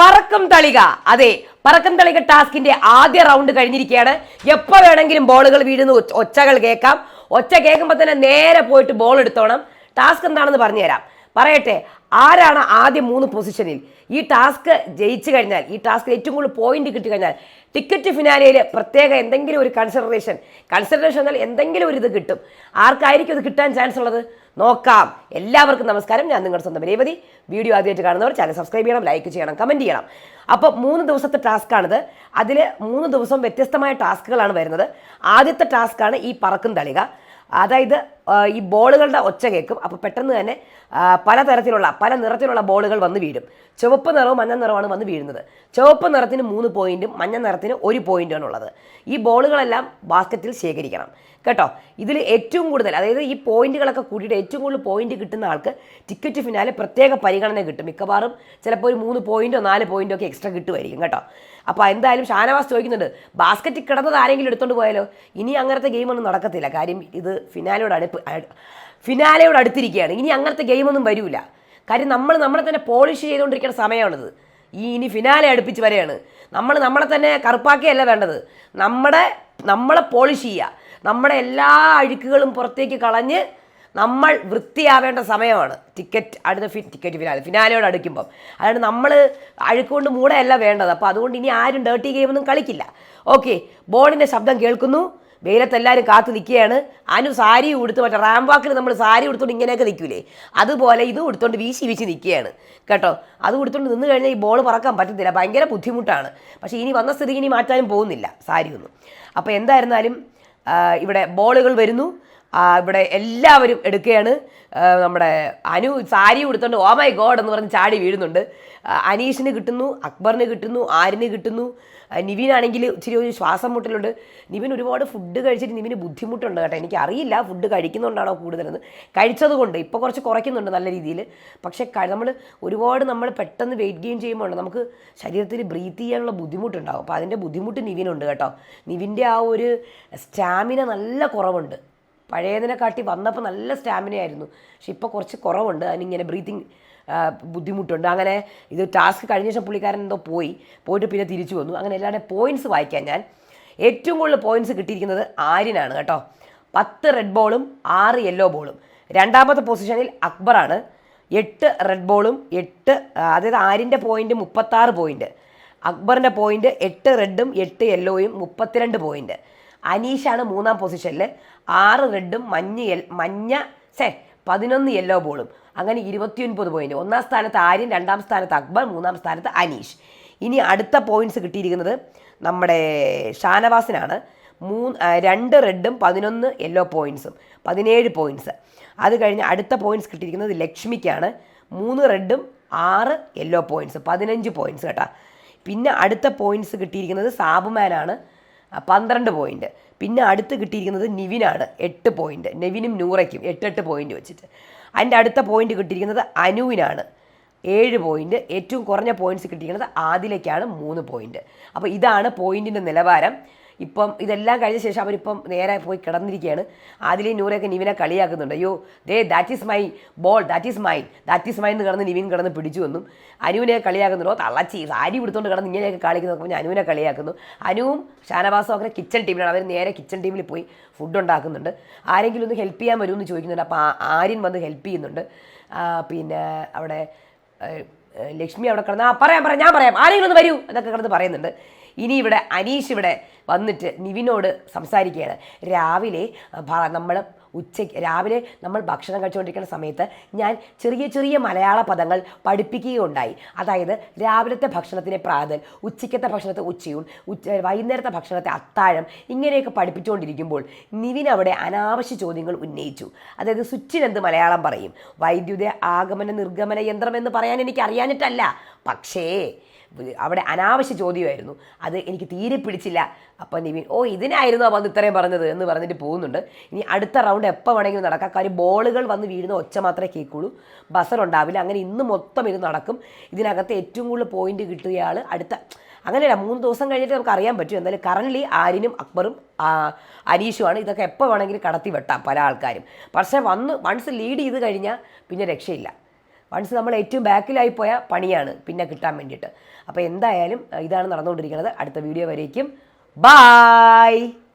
പറക്കം തളിക. അതെ പറക്കം തളിക ടാസ്കിന്റെ ആദ്യ റൗണ്ട് കഴിഞ്ഞിരിക്കുകയാണ്. എപ്പോ വേണമെങ്കിലും ബോളുകൾ വീഴുന്ന ഒച്ചകൾ കേൾക്കാം. ഒച്ച കേൾക്കുമ്പോൾ തന്നെ നേരെ പോയിട്ട് ബോൾ എടുത്തോണം. ടാസ്ക് എന്താണെന്ന് പറഞ്ഞുതരാം. പറയട്ടെ ആരാണ് ആദ്യ മൂന്ന് പൊസിഷനിൽ? ഈ ടാസ്ക് ജയിച്ചു കഴിഞ്ഞാൽ ഈ ടാസ്ക് ഏറ്റവും കൂടുതൽ പോയിന്റ് കിട്ടി കഴിഞ്ഞാൽ ടിക്കറ്റ് ഫിനാലയിൽ പ്രത്യേക എന്തെങ്കിലും ഒരു കൺസിഡറേഷൻ കൺസിഡറേഷൻ എന്നാൽ എന്തെങ്കിലും ഒരു ഇത് കിട്ടും. ആർക്കായിരിക്കും ഇത് കിട്ടാൻ ചാൻസ് ഉള്ളത്? നോക്കാം. എല്ലാവർക്കും നമസ്കാരം. ഞാൻ നിങ്ങളുടെ സ്വന്തം രേവതി. വീഡിയോ ആദ്യമായിട്ട് കാണുന്നവർ ചാനൽ സബ്സ്ക്രൈബ് ചെയ്യണം ലൈക്ക് ചെയ്യണം കമന്റ് ചെയ്യണം. അപ്പോൾ മൂന്ന് ദിവസത്തെ ടാസ്ക്കാണിത് അതിൽ മൂന്ന് ദിവസം വ്യത്യസ്തമായ ടാസ്കുകളാണ് വരുന്നത്. ആദ്യത്തെ ടാസ്ക്കാണ് ഈ പറക്കും തളിക. അതായത് ഈ ബോളുകളുടെ ഒച്ച കേൾക്കും. അപ്പോൾ പെട്ടെന്ന് തന്നെ പലതരത്തിലുള്ള പല നിറത്തിലുള്ള ബോളുകൾ വന്ന് വീഴും. ചുവപ്പ് നിറവും മഞ്ഞ നിറവുമാണ് വന്ന് വീഴുന്നത്. ചുവപ്പ് നിറത്തിന് മൂന്ന് പോയിന്റും മഞ്ഞ നിറത്തിന് ഒരു പോയിന്റാണ് ഉള്ളത്. ഈ ബോളുകളെല്ലാം ബാസ്ക്കറ്റിൽ ശേഖരിക്കണം. കേട്ടോ? ഇതിൽ ഏറ്റവും കൂടുതൽ അതായത് ഈ പോയിന്റുകളൊക്കെ കൂട്ടിയിട്ട് ഏറ്റവും കൂടുതൽ പോയിന്റ് കിട്ടുന്ന ആൾക്ക് ടിക്കറ്റ് ഫിനാലെ പ്രത്യേക പരിഗണന കിട്ടും. മിക്കവാറും ചിലപ്പോൾ ഒരു മൂന്ന് പോയിന്റോ നാല് പോയിന്റോ ഒക്കെ എക്സ്ട്രാ കിട്ടുമായിരിക്കും കേട്ടോ? അപ്പോൾ എന്തായാലും ഷാനവാസ് ചോദിക്കുന്നുണ്ട് ബാസ്ക്കറ്റിൽ കിടന്നത് ആരെങ്കിലും എടുത്തോണ്ട് പോയാലോ? ഇനി അങ്ങനത്തെ ഗെയിമൊന്നും നടക്കത്തില്ല. കാര്യം ഇത് ഫിനാലോട് അടുപ്പ് ഫിനാലയോട് അടുത്തിരിക്കുകയാണ്. ഇനി അങ്ങനത്തെ ഗെയിമൊന്നും വരില്ല കാര്യം നമ്മൾ നമ്മളെ തന്നെ പോളിഷ് ചെയ്തുകൊണ്ടിരിക്കുന്ന സമയമാണിത് ഈ ഇനി ഫിനാലെ അടുപ്പിച്ച് വരെയാണ്. നമ്മൾ നമ്മളെ തന്നെ കറുപ്പാക്കിയല്ല വേണ്ടത്. നമ്മുടെ നമ്മളെ പോളിഷ് ചെയ്യുക. നമ്മുടെ എല്ലാ അഴുക്കുകളും പുറത്തേക്ക് കളഞ്ഞ് നമ്മൾ വൃത്തിയാവേണ്ട സമയമാണ്. ടിക്കറ്റ് അടുത്ത ഫി ടിക്കറ്റ് ഫിനാലെ ഫിനാലയോട് അടുക്കുമ്പം. അതുകൊണ്ട് നമ്മൾ അഴുക്കുകൊണ്ട് മൂടെയല്ല വേണ്ടത്. അപ്പോൾ അതുകൊണ്ട് ഇനി ആരും ഡേർട്ടി ഗെയിമൊന്നും കളിക്കില്ല. ഓക്കെ ബോളിന്റെ ശബ്ദം കേൾക്കുന്നു. വെയിലത്ത് എല്ലാവരും കാത്തു നിൽക്കുകയാണ്. അനു സാരി ഉടുത്ത് മറ്റേ റാംവാക്കിൽ നമ്മൾ സാരി ഉടുത്തോണ്ട് ഇങ്ങനെയൊക്കെ നിൽക്കൂലേ? അതുപോലെ ഇതും ഉടുത്തോണ്ട് വീശി വീശി നിൽക്കുകയാണ്. കേട്ടോ? അത് ഉടുത്തോണ്ട് നിന്ന് കഴിഞ്ഞാൽ ഈ ബോൾ പറക്കാൻ പറ്റത്തില്ല. ഭയങ്കര ബുദ്ധിമുട്ടാണ്. പക്ഷേ ഇനി വന്ന സ്ഥിതി ഇനി മാറ്റാനും പോകുന്നില്ല സാരി ഒന്നും അപ്പോൾ എന്തായിരുന്നാലും ഇവിടെ ബോളുകൾ വരുന്നു. ഇവിടെ എല്ലാവരും എടുക്കുകയാണ്. നമ്മുടെ അനു സാരി ഉടുത്തോണ്ട് ഓ മൈ ഗോഡ് എന്ന് പറഞ്ഞ് ചാടി വീഴുന്നുണ്ട്. അനീഷിന് കിട്ടുന്നു അക്ബറിന് കിട്ടുന്നു ആരിന് കിട്ടുന്നു. നിവിനാണെങ്കിൽ ഇച്ചിരി ഒരു ശ്വാസം മുട്ടലുണ്ട്. നിവിൻ ഒരുപാട് ഫുഡ് കഴിച്ചിട്ട് നിവിന് ബുദ്ധിമുട്ടുണ്ട് കേട്ടോ. എനിക്ക് അറിയില്ല ഫുഡ് കഴിക്കുന്നുണ്ടാണോ കൂടുതലെന്ന്. കഴിച്ചതുകൊണ്ട് ഇപ്പോൾ കുറച്ച് കുറയ്ക്കുന്നുണ്ട് നല്ല രീതിയിൽ പക്ഷേ നമ്മൾ ഒരുപാട് നമ്മൾ പെട്ടെന്ന് വെയിറ്റ് ഗെയിൻ ചെയ്യുമ്പോൾ നമുക്ക് ശരീരത്തിൽ ബ്രീത്ത് ചെയ്യാനുള്ള ബുദ്ധിമുട്ടുണ്ടാകും അപ്പോൾ അതിന്റെ ബുദ്ധിമുട്ട് നിവിനുണ്ട് കേട്ടോ. നിവിന്റെ ആ ഒരു സ്റ്റാമിന നല്ല കുറവുണ്ട്. പഴയതിനെ കാട്ടി വന്നപ്പോൾ നല്ല സ്റ്റാമിന ആയിരുന്നു. പക്ഷെ ഇപ്പോൾ കുറച്ച് കുറവുണ്ട്. അതിനിങ്ങനെ ബ്രീത്തിങ് ബുദ്ധിമുട്ടുണ്ട്. അങ്ങനെ ഇത് ടാസ്ക് കഴിഞ്ഞ ശേഷം പുള്ളിക്കാരൻ എന്തോ പോയി. പോയിട്ട് പിന്നെ തിരിച്ചു വന്നു. അങ്ങനെ എല്ലാവരുടെ പോയിന്റ്സ് വായിക്കാൻ ഞാൻ. ഏറ്റവും കൂടുതൽ പോയിന്റ്സ് കിട്ടിയിരിക്കുന്നത് ആര്യനാണ് കേട്ടോ. പത്ത് റെഡ് ബോളും ആറ് യെല്ലോ ബോളും രണ്ടാമത്തെ പൊസിഷനിൽ അക്ബറാണ് എട്ട് റെഡ് ബോളും എട്ട് അതായത് ആര്യന്റെ പോയിന്റ് മുപ്പത്താറ് പോയിന്റ് അക്ബറിന്റെ പോയിന്റ് എട്ട് റെഡും എട്ട് യെല്ലോയും മുപ്പത്തിരണ്ട് പോയിന്റ് അനീഷാണ് മൂന്നാം പൊസിഷനിൽ ആറ് റെഡും മഞ്ഞ മഞ്ഞ സേ പതിനൊന്ന് യെല്ലോ ബോളും. അങ്ങനെ ഇരുപത്തിയൊൻപത് പോയിന്റ് ഒന്നാം സ്ഥാനത്ത് ആര്യൻ രണ്ടാം സ്ഥാനത്ത് അക്ബർ മൂന്നാം സ്ഥാനത്ത് അനീഷ്. ഇനി അടുത്ത പോയിന്റ്സ് കിട്ടിയിരിക്കുന്നത് നമ്മുടെ ഷാനവാസിനാണ്. മൂന്ന് രണ്ട് റെഡും പതിനൊന്ന് യെല്ലോ പോയിന്റ്സും പതിനേഴ് പോയിന്റ്സ് അത് കഴിഞ്ഞ് അടുത്ത പോയിന്റ്സ് കിട്ടിയിരിക്കുന്നത് ലക്ഷ്മിക്കാണ്. മൂന്ന് റെഡും ആറ് യെല്ലോ പോയിന്റ്സ് പതിനഞ്ച് പോയിന്റ്സ് കേട്ടോ. പിന്നെ അടുത്ത പോയിന്റ്സ് കിട്ടിയിരിക്കുന്നത് സാബുമാനാണ്. പന്ത്രണ്ട് പോയിന്റ് പിന്നെ അടുത്ത് കിട്ടിയിരിക്കുന്നത് നിവിനാണ് എട്ട് പോയിന്റ് നെവിനും നൂറയ്ക്കും എട്ടെട്ട് പോയിന്റ് വെച്ചിട്ട്. അതിന്റെ അടുത്ത പോയിന്റ് കിട്ടിയിരിക്കുന്നത് അനുവിനാണ് ഏഴ് പോയിന്റ് ഏറ്റവും കുറഞ്ഞ പോയിന്റ്സ് കിട്ടിയിരിക്കുന്നത് ആദിലേക്കാണ് മൂന്ന് പോയിന്റ് അപ്പോൾ ഇതാണ് പോയിന്റിന്റെ നിലവാരം. ഇപ്പം ഇതെല്ലാം കഴിഞ്ഞ ശേഷം അവരിപ്പം നേരെ പോയി കിടന്നിരിക്കുകയാണ്. അതിലേ നൂറയൊക്കെ നിവിനെ കളിയാക്കുന്നുണ്ട്. അയ്യോ ദേ that is my ball that is my that is mine എന്ന് കിടന്ന് നിവിൻ കിടന്ന് പിടിച്ചു വന്നു അനുവിനെ കളിയാക്കുന്നുണ്ടോ. തള്ളച്ചി സാരി കൊടുത്തോണ്ട് കിടന്ന് ഇങ്ങനെയൊക്കെ കളിക്കുന്നു. നോക്കുമ്പോൾ ഞാൻ അനുവിനെ കളിയാക്കുന്നു. അനുവും ഷാനവാസും ഒക്കെ കിച്ചൺ ടീമിലാണ് അവർ നേരെ കിച്ചൺ ടീമിൽ പോയി ഫുഡ് ഉണ്ടാക്കുന്നുണ്ട്. ആരെങ്കിലും ഒന്ന് ഹെൽപ്പ് ചെയ്യാൻ വരുമെന്ന് ചോദിക്കുന്നുണ്ട്. അപ്പോൾ ആര്യൻ വന്ന് ഹെൽപ്പ് ചെയ്യുന്നുണ്ട്. പിന്നെ അവിടെ ലക്ഷ്മി അവിടെ കിടന്ന് ആ പറയാം പറയാം ഞാൻ പറയാം. ആരെങ്കിലും ഒന്ന് വരൂ എന്നൊക്കെ കിടന്ന് പറയുന്നുണ്ട്. ഇനി ഇവിടെ അനീഷ് ഇവിടെ വന്നിട്ട് നിവിനോട് സംസാരിക്കുകയാണ്. രാവിലെ നമ്മൾ ഉച്ചയ്ക്ക് രാവിലെ നമ്മൾ ഭക്ഷണം കഴിച്ചുകൊണ്ടിരിക്കുന്ന സമയത്ത് ഞാൻ ചെറിയ ചെറിയ മലയാള പദങ്ങൾ പഠിപ്പിക്കുകയുണ്ടായി. അതായത് രാവിലത്തെ ഭക്ഷണത്തിനെ പ്രാതൽ ഉച്ചയ്ക്കത്തെ ഭക്ഷണത്തെ ഉച്ചയൂൺ ഉച്ച വൈകുന്നേരത്തെ ഭക്ഷണത്തെ അത്താഴം ഇങ്ങനെയൊക്കെ പഠിപ്പിച്ചുകൊണ്ടിരിക്കുമ്പോൾ നിവിൻ അവിടെ അനാവശ്യ ചോദ്യങ്ങൾ ഉന്നയിച്ചു. അതായത് സ്വിച്ചിനെന്ത് മലയാളം പറയും? വൈദ്യുത ആഗമന നിർഗമന യന്ത്രം എന്ന് പറയാൻ എനിക്ക് അറിയാനിട്ടല്ല പക്ഷേ അവിടെ അനാവശ്യ ചോദ്യമായിരുന്നു. അത് എനിക്ക് തീരെ പിടിച്ചില്ല. അപ്പം നിവിൻ ഓ ഇതിനായിരുന്നു അപ്പം ഇത്രയും പറഞ്ഞത്? എന്ന് പറഞ്ഞിട്ട് പോകുന്നുണ്ട്. ഇനി അടുത്ത റൗണ്ട് എപ്പോൾ വേണമെങ്കിലും നടക്കാം. കാര്യം ബോളുകൾ വന്ന് വീഴുന്ന ഒച്ച മാത്രമേ കേൾക്കുള്ളൂ. ബസർ ഉണ്ടാവില്ല. അങ്ങനെ ഇന്ന് മൊത്തം ഇത് നടക്കും. ഇതിനകത്ത് ഏറ്റവും കൂടുതൽ പോയിന്റ് കിട്ടിയയാൾ അടുത്ത അങ്ങനെയല്ല മൂന്ന് ദിവസം കഴിഞ്ഞിട്ട് നമുക്ക് അറിയാൻ പറ്റും. എന്തായാലും കറൻലി ആരിനും അക്ബറും അനീഷുമാണ്. ഇതൊക്കെ എപ്പോൾ വേണമെങ്കിലും കടത്തി വെട്ടാം പല ആൾക്കാരും. പക്ഷേ വന്ന് വൺസ് ലീഡ് ചെയ്ത് കഴിഞ്ഞാൽ പിന്നെ രക്ഷയില്ല. വൺസ് നമ്മൾ ഏറ്റവും ബാക്കിലായി പോയ പണിയാണ് പിന്നെ കിട്ടാൻ വേണ്ടിയിട്ട്. അപ്പോൾ എന്തായാലും ഇതാണ് നടന്നുകൊണ്ടിരിക്കുന്നത്. അടുത്ത വീഡിയോ വരേക്കും. ബായ്